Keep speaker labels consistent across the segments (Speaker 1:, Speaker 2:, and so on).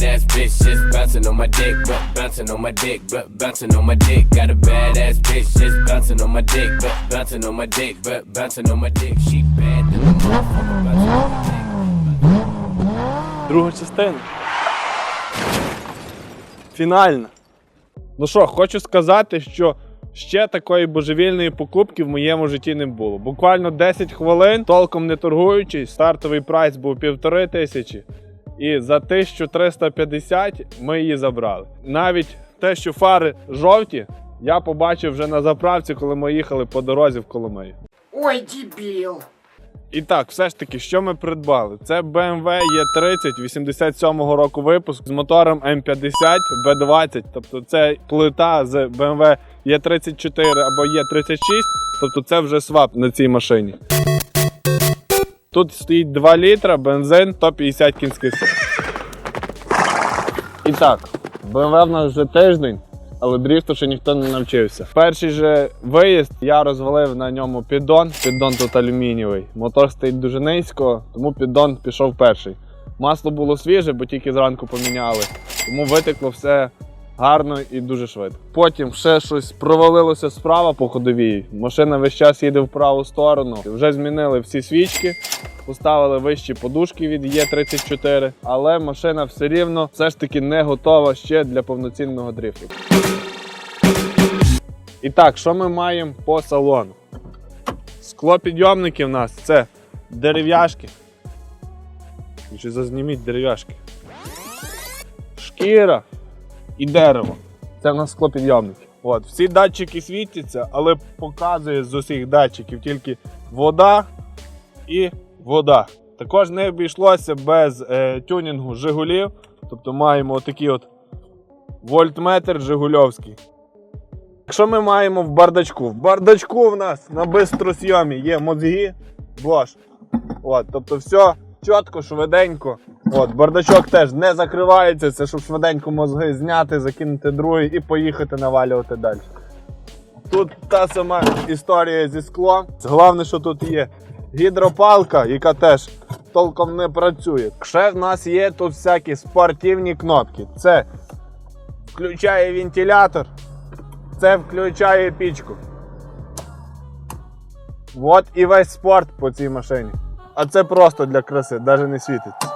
Speaker 1: badass bitch just bouncing on my dick, but bouncing on my dick, but bouncing on my dick. Got a badass bitch just bouncing on my dick, but bouncing on my dick, but bouncing on my dick. She bad.
Speaker 2: Друга частина. Фінальна. Ну що, хочу сказати, що ще такої божевільної покупки в моєму житті не було. Буквально 10 хвилин, толком не торгуючись, стартовий прайс був півтори тисячі. І за 1350 ми її забрали. Навіть те, що фари жовті, я побачив вже на заправці, коли ми їхали по дорозі в Коломию.
Speaker 3: Ой, дебіл.
Speaker 2: І так, все ж таки, що ми придбали? Це BMW E30 87-го року випуску з мотором М50 B20. Тобто це плита з BMW E34 або E36, тобто це вже свап на цій машині. Тут стоїть 2 літра, бензин, 150 кінських сил. І так, BMW в нас вже тиждень, але дріфту ще ніхто не навчився. Перший же виїзд я розвалив на ньому піддон. Піддон тут алюмінієвий. Мотор стоїть дуже низько, тому піддон пішов перший. Масло було свіже, бо тільки зранку поміняли. Тому витекло все гарно і дуже швидко. Потім ще щось провалилося справа по ходовій. Машина весь час їде в праву сторону. Вже змінили всі свічки. Поставили вищі подушки від Е34, але машина все рівно все ж таки не готова ще для повноцінного дрифту. І так, що ми маємо по салону? Склопідйомники в нас це дерев'яшки. Зазніміть дерев'яшки. Шкіра і дерево. Це в нас склопідйомники. От, всі датчики світяться, але показує з усіх датчиків тільки вода і вода. Також не обійшлося без е, тюнінгу Жигулів. Тобто маємо такий от вольтметр Жигульовський. Що ми маємо в бардачку? В бардачку в нас на бистросйомі є мозги, Bosch. От, тобто все чітко, швиденько. От, бардачок теж не закривається, це щоб швиденько мозги зняти, закинути другий і поїхати навалювати далі. Тут та сама історія зі склом. Головне, що тут є гідропалка, яка теж толком не працює. Ще в нас є тут всякі спортивні кнопки. Це включає вентилятор, це включає пічку. От і весь спорт по цій машині. А це просто для краси, навіть не світиться.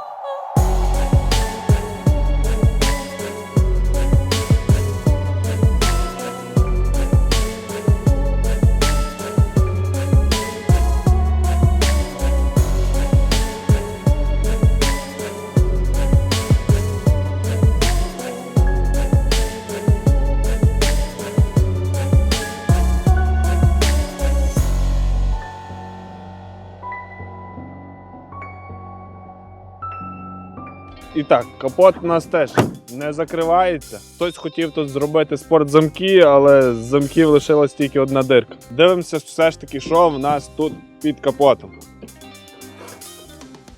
Speaker 2: І так, капот у нас теж не закривається. Хтось хотів тут зробити спортзамки, але з замків лишилась тільки одна дирка. Дивимося все ж таки, що в нас тут під капотом.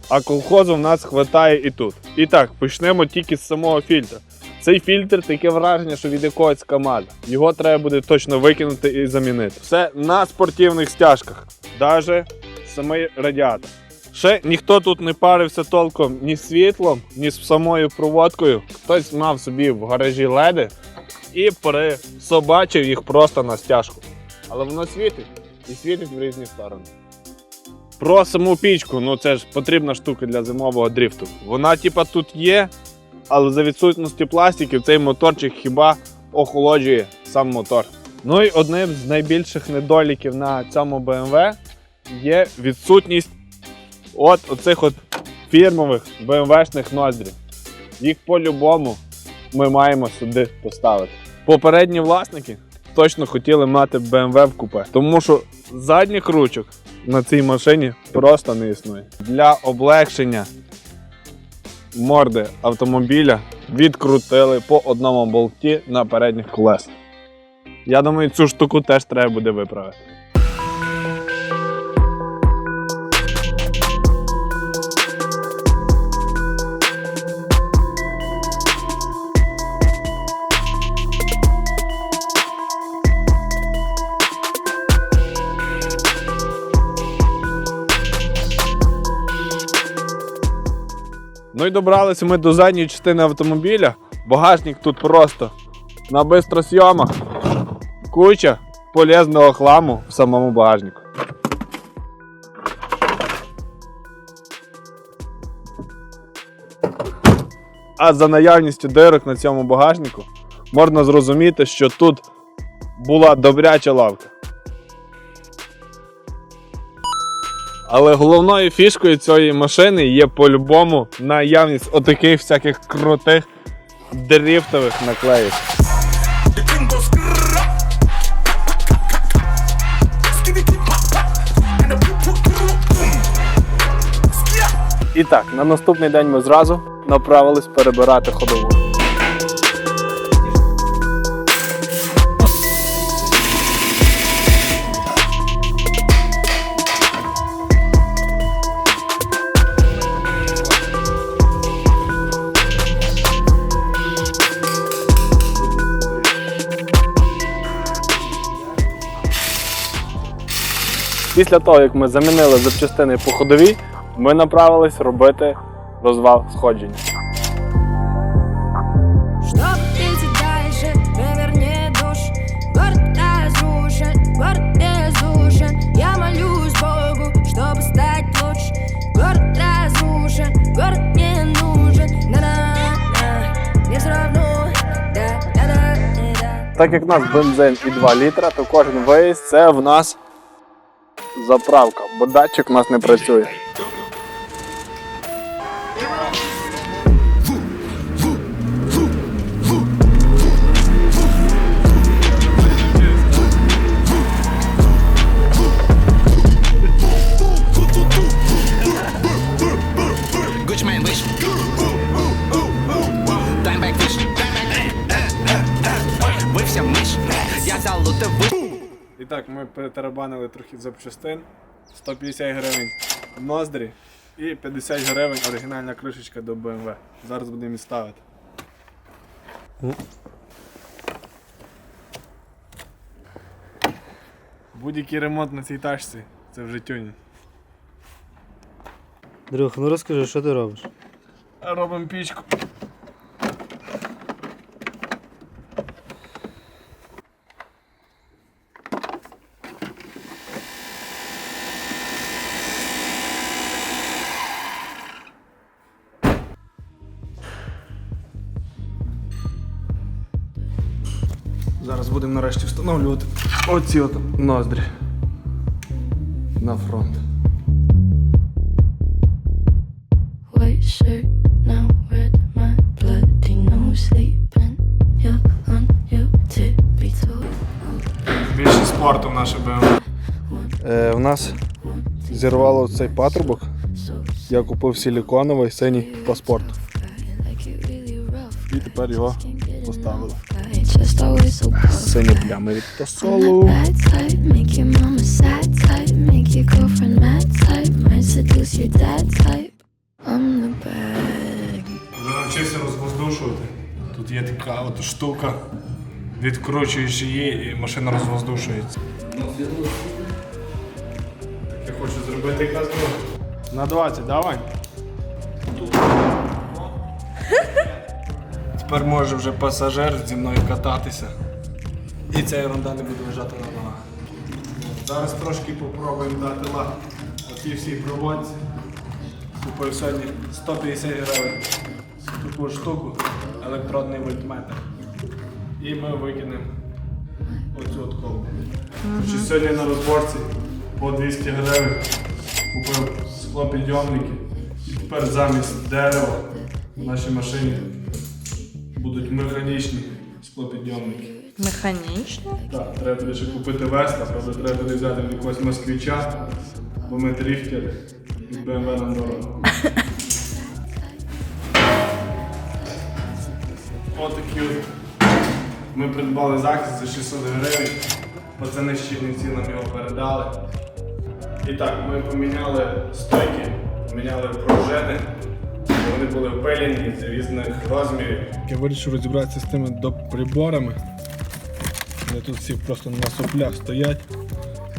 Speaker 2: А колхозу в нас хватає і тут. І так, почнемо тільки з самого фільтра. Цей фільтр таке враження, що від якогось камаля. Його треба буде точно викинути і замінити. Все на спортивних стяжках, навіть самий радіатор. Ще ніхто тут не парився толком ні світлом, ні з самою проводкою. Хтось мав собі в гаражі леди і присобачив їх просто на стяжку. Але воно світить і світить в різні сторони. Про саму пічку, ну це ж потрібна штука для зимового дріфту. Вона, типа, тут є, але за відсутності пластиків цей моторчик хіба охолоджує сам мотор. Ну і одним з найбільших недоліків на цьому BMW є відсутність от оцих от фірмових BMW-шних ноздрів. Їх по-любому ми маємо сюди поставити. Попередні власники точно хотіли мати BMW в купе, тому що задніх ручок на цій машині просто не існує. Для облегшення морди автомобіля відкрутили по одному болті на передніх колесах. Я думаю, цю штуку теж треба буде виправити. Ну добралися ми до задньої частини автомобіля. Багажник тут просто на бистросйомах. Куча полезного хламу в самому багажнику. А за наявністю дирок на цьому багажнику можна зрозуміти, що тут була добряча лавка. Але головною фішкою цієї машини є по-любому наявність отаких всяких крутих дрифтових наклеїв. І так, на наступний день ми зразу направились перебирати ходову. Після того, як ми замінили запчастини по ходовій, ми направились робити розвал сходження. Так як в нас бензин і 2 літра, то кожен виїзд це в нас заправка, бо датчик у нас не працює. Ми перетарабанили трохи запчастин. 150 гривень ноздрі і 50 гривень оригінальна кришечка до BMW. Зараз будемо її ставити. Будь-який ремонт на цій тачці це вже тюнінг.
Speaker 4: Друг, ну розкажи, що ти робиш?
Speaker 2: Робимо пічку. Зараз будемо нарешті встановлювати оці от ноздрі на фронт. Більше спорту в наше BMW. Е, у нас зірвало цей патрубок. Я купив силіконовий синій
Speaker 5: rough
Speaker 2: І тепер його поставили. Сині плями від
Speaker 5: I'm
Speaker 2: тосолу.
Speaker 5: that bad type, make your mama sad type, make your girlfriend mad type, might seduce your dad type. I'm the bad.
Speaker 2: Вже навчився розвоздушувати. Тут є така от штука. Відкручуєш її і машина розвоздушується. Так я хочу зробити якраз на 20, давай. Тепер може вже пасажир зі мною кататися. І ця ерунда не буде лежати на ногах. Зараз трошки попробуємо дати лад оцій всій проводці. Купив сьогодні 150 гривень таку штуку, електродний вольтметр. І ми викинемо оцю от колбу. Чи сьогодні на розборці по 200 гривень купив склопідйомники. І тепер замість дерева в нашій машині будуть механічні склопідйомники.
Speaker 6: Механічно?
Speaker 2: Так, треба буде ще купити Веста, правда треба буде взяти якогось москвича, бо ми дріфтери і BMW нам дорого. Отакі от. Ми придбали захист за 600 гривень. Пацани з Чернівці нам його передали. І так, ми поміняли стойки, поміняли пружини. Вони були пилені з різних розмірів. Я вирішив розібратися з тими доп- приборами. Вони тут всі просто на соплях стоять.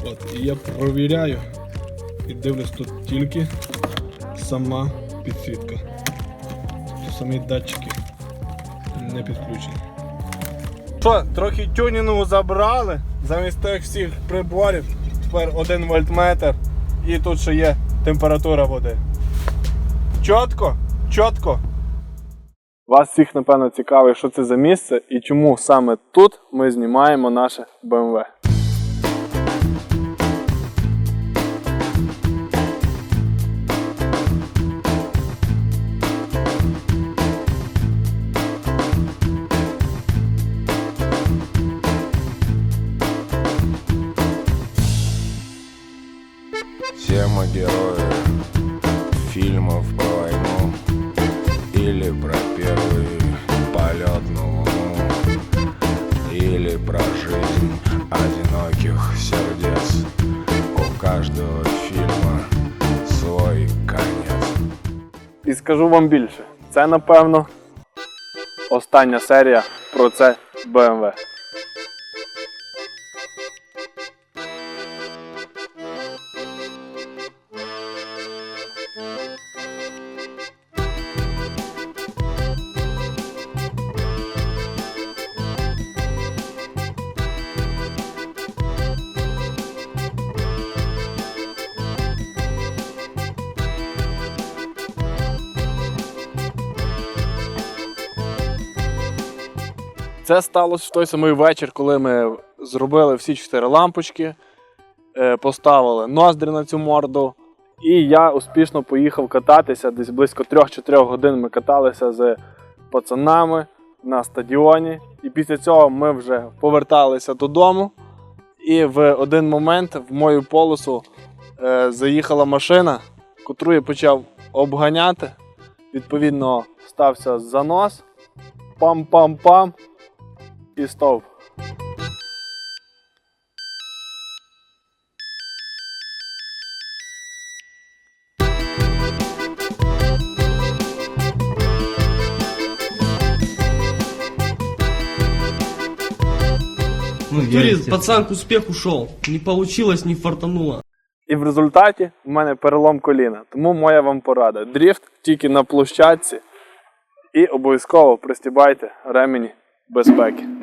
Speaker 2: От, і я провіряю і дивлюсь тут тільки сама підсвітка. самі датчики не підключені. Що, трохи тюнінгу забрали, замість тих всіх приборів, тепер 1 вольтметр і тут ще є температура води. Чітко, чітко. Вас всіх, напевно, цікавить, що це за місце і чому саме тут ми знімаємо наше BMW.
Speaker 6: Про жизнь одиноких сердец. У каждого фильма свой конец.
Speaker 2: І скажу вам більше, це напевно остання серія про це BMW. Це сталося в той самий вечір, коли ми зробили всі чотири лампочки, е, поставили ноздрі на цю морду. І я успішно поїхав кататися. Десь близько 3-4 годин ми каталися з пацанами на стадіоні. І після цього ми вже поверталися додому. І в один момент в мою полосу е, заїхала машина, котру я почав обганяти. Відповідно, стався занос. Пам-пам-пам і стовп.
Speaker 7: В натуре пацан к успеху шел. Не получилось, не фартануло.
Speaker 2: І в результаті в мене перелом коліна. Тому моя вам порада. Дріфт тільки на площадці. І обов'язково пристібайте ремені безпеки.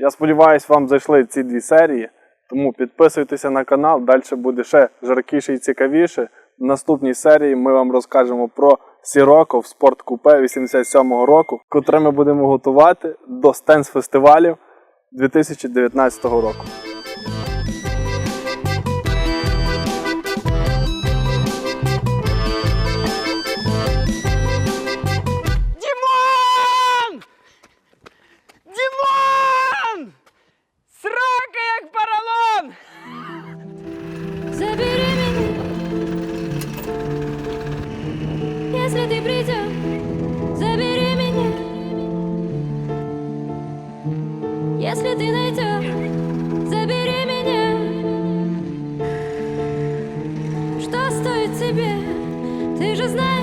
Speaker 2: Я сподіваюся, вам зайшли ці дві серії. Тому підписуйтеся на канал, далі буде ще жаркіше і цікавіше. В наступній серії ми вам розкажемо про Сіроко в спорткупе 87-го року, котре ми будемо готувати до стенс фестивалів 2019 року.
Speaker 5: Тебе? Ты же знаешь.